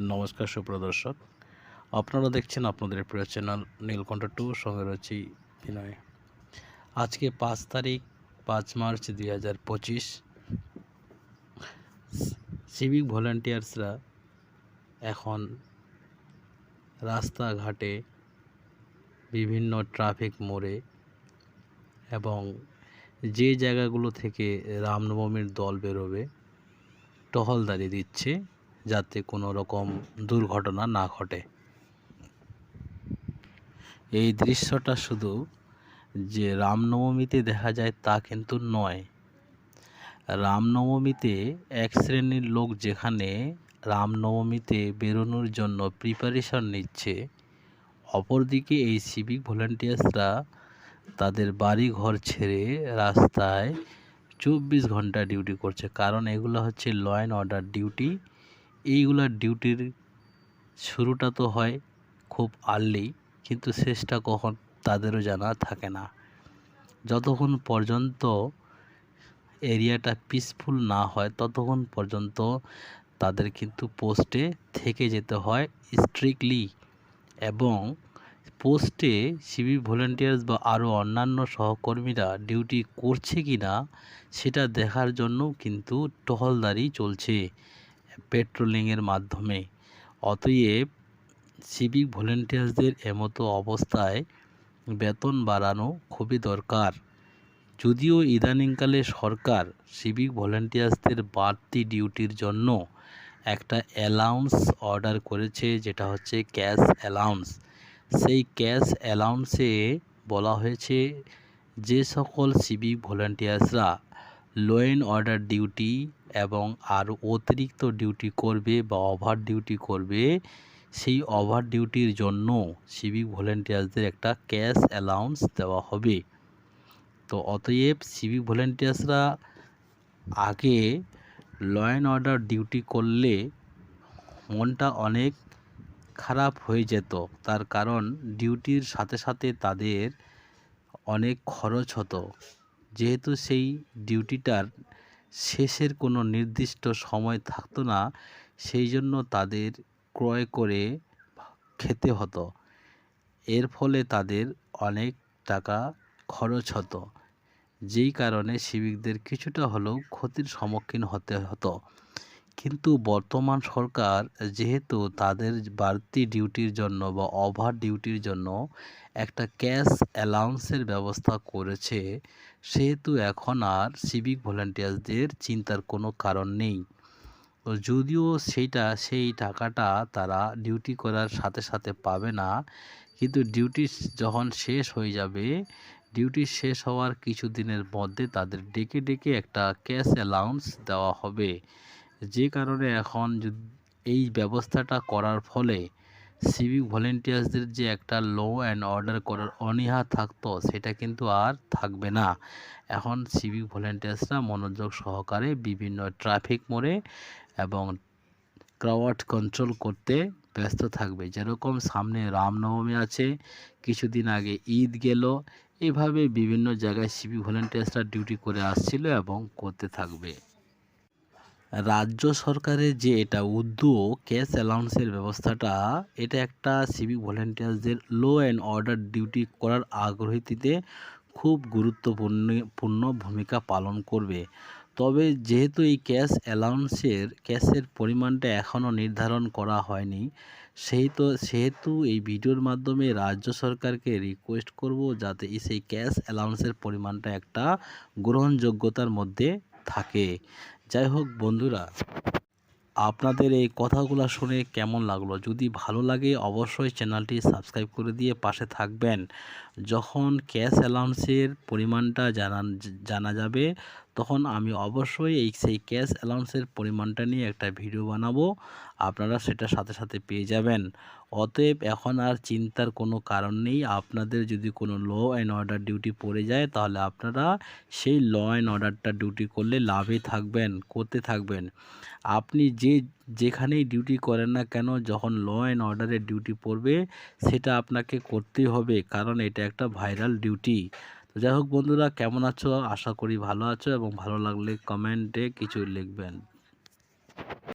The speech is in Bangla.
নমস্কার, সুপ্রদর্শক। আপনারা দেখছেন আপনাদের প্রিয় চ্যানেল নীলকণ্ঠ টু, সঙ্গে রয়েছি বিনয়। আজকে পাঁচ তারিখ, পাঁচ মার্চ দুই হাজার পঁচিশ। সিভিক ভলেন্টিয়ার্সরা এখন রাস্তাঘাটে বিভিন্ন ট্রাফিক মোড়ে এবং যে জায়গাগুলো থেকে রামনবমীর দল বেরোবে, টহলদারি দিচ্ছে। যাতে কোনো রকম দুর্ঘটনা না ঘটে। এই দৃশ্যটা শুধু যে রামনবমীতে দেখা যায় তা কিন্তু নয়। রামনবমীতে এক শ্রেণির লোক যেখানে রামনবমীতে বেরোনোর জন্য প্রিপারেশন নিচ্ছে, অপরদিকে এই সিভিক ভলেন্টিয়ার্সরা তাদের বাড়ি ঘর ছেড়ে রাস্তায় চব্বিশ ঘণ্টা ডিউটি করছে। কারণ এগুলো হচ্ছে ল অ্যান্ড অর্ডার ডিউটি এইগুলার ডিউটির শুরুটা তো হয় খুব আর্লি কিন্তু শেষটা কখন তাদেরও জানা থাকে না। যতক্ষণ পর্যন্ত এরিয়াটা পিসফুল না হয়, ততক্ষণ পর্যন্ত তাদের কিন্তু পোস্টে থেকে যেতে হয় স্ট্রিক্টলি এবং পোস্টে সিভিক ভলেন্টিয়ার্স বা আরও অন্যান্য সহকর্মীরা ডিউটি করছে কি না সেটা দেখার জন্য কিন্তু টহলদারি চলছে। পেট্রোলিংয়ের মাধ্যমে। অতএব সিভিক ভলেন্টিয়ার্সদের এমতো অবস্থায় বেতন বাড়ানো খুবই দরকার। যদিও ইদানিংকালে সরকার সিভিক ভলেন্টিয়ার্সদের বাড়তি ডিউটির জন্য একটা অ্যালাউন্স অর্ডার করেছে, যেটা হচ্ছে ক্যাশ অ্যালাউন্স। সেই ক্যাশ অ্যালাউন্সে বলা হয়েছে, যে সকল সিভিক ভলেন্টিয়ার্সরা লো অ্যান্ড অর্ডার ডিউটি এবং আরও অতিরিক্ত ডিউটি করবে বা ওভার ডিউটি করবে, সেই ওভার ডিউটির জন্য সিভিক ভলেন্টিয়ার্সদের একটা ক্যাশ অ্যালাউন্স দেওয়া হবে। তো অতএব সিভিক ভলেন্টিয়ার্সরা আগে ল অ্যান্ড অর্ডার ডিউটি করলে মনটা অনেক খারাপ হয়ে যেত। তার কারণ ডিউটির সাথে সাথে তাদের অনেক খরচ হতো। যেহেতু সেই ডিউটিটার শেষের কোনো নির্দিষ্ট সময় থাকতো না, সেই জন্য তাদের ক্রয় করে খেতে হতো। এর ফলে তাদের অনেক টাকা খরচ হতো, যেই কারণে শিবিকদের কিছুটা হলেও ক্ষতির সম্মুখীন হতে হতো। কিন্তু বর্তমান সরকার যেহেতু তাদের বাড়তি ডিউটির জন্য বা ওভার ডিউটির জন্য একটা ক্যাশ অ্যালাউন্সের ব্যবস্থা করেছে, সেহেতু এখন আর সিভিক ভলেন্টিয়ার্সদের চিন্তার কোনো কারণ নেই। যদিও সেইটা, সেই টাকাটা তারা ডিউটি করার সাথে সাথে পাবে না, কিন্তু ডিউটি যখন শেষ হয়ে যাবে, ডিউটি শেষ হওয়ার কিছু দিনের মধ্যে তাদের ডেকে ডেকে একটা ক্যাশ অ্যালাউন্স দেওয়া হবে। যে কারণে এখন এই ব্যবস্থাটা করার ফলে সিভিক ভলেন্টিয়ার্সদের যে একটা লো অ্যান্ড অর্ডার করার অনীহা থাকতো, সেটা কিন্তু আর থাকবে না। এখন সিভিক ভলেন্টিয়ার্সরা মনোযোগ সহকারে বিভিন্ন ট্রাফিক মোড়ে এবং ক্রাউড কন্ট্রোল করতে ব্যস্ত থাকবে। যেরকম সামনে রামনবমী আছে, কিছুদিন আগে ঈদ গেল, এভাবে বিভিন্ন জায়গায় সিভিক ভলেন্টিয়ার্সরা ডিউটি করে আসছিল এবং করতে থাকবে। রাজ্য সরকারের যে এটা উদ্যোগ, ক্যাশ অ্যালাউন্সের ব্যবস্থাটা, এটা একটা সিভিক ভলেন্টিয়ার্সদের লো অ্যান্ড অর্ডার ডিউটি করার আগ্রহীতে খুব গুরুত্বপূর্ণ, পূর্ণ ভূমিকা পালন করবে। তবে যেহেতু এই ক্যাশ অ্যালাউন্সের, ক্যাশের পরিমাণটা এখনও নির্ধারণ করা হয়নি সেই তো সেহেতু এই ভিডিওর মাধ্যমে রাজ্য সরকারকে রিকোয়েস্ট করব যাতে সেই ক্যাশ অ্যালাউন্সের পরিমাণটা একটা গ্রহণযোগ্যতার মধ্যে থাকে। যাই হোক বন্ধুরা, আপনাদের এই কথাগুলো শুনে কেমন লাগল? যদি ভালো লাগে অবশ্যই চ্যানেলটি সাবস্ক্রাইব করে দিয়ে পাশে থাকবেন। যখন ক্যাশ অ্যালাউন্সের পরিমাণটা জানা জানা যাবে, তখন আমি অবশ্যই এই সেই ক্যাশ অ্যালাউন্সের পরিমাণটা নিয়ে একটা ভিডিও বানাবো। আপনারা সেটা সাথে সাথে পেয়ে যাবেন। অতএব এখন আর চিন্তার কোনো কারণ নেই। আপনাদের যদি কোনো ল অ্যান্ড অর্ডার ডিউটি পড়ে যায়, তাহলে আপনারা সেই ল অ্যান্ড অর্ডারটা ডিউটি করলে লাভে থাকবেন, করতে থাকবেন। আপনি যে যেখানেই ডিউটি করেন না কেন, যখন ল অ্যান্ড অর্ডারের ডিউটি পড়বে, সেটা আপনাকে করতেই হবে, কারণ এটা একটা ভাইরাল ডিউটি তো যাই হোক বন্ধুরা, কেমন আছো? আশা করি ভালো আছো এবং ভালো লাগলে কমেন্টে কিছু লিখবেন।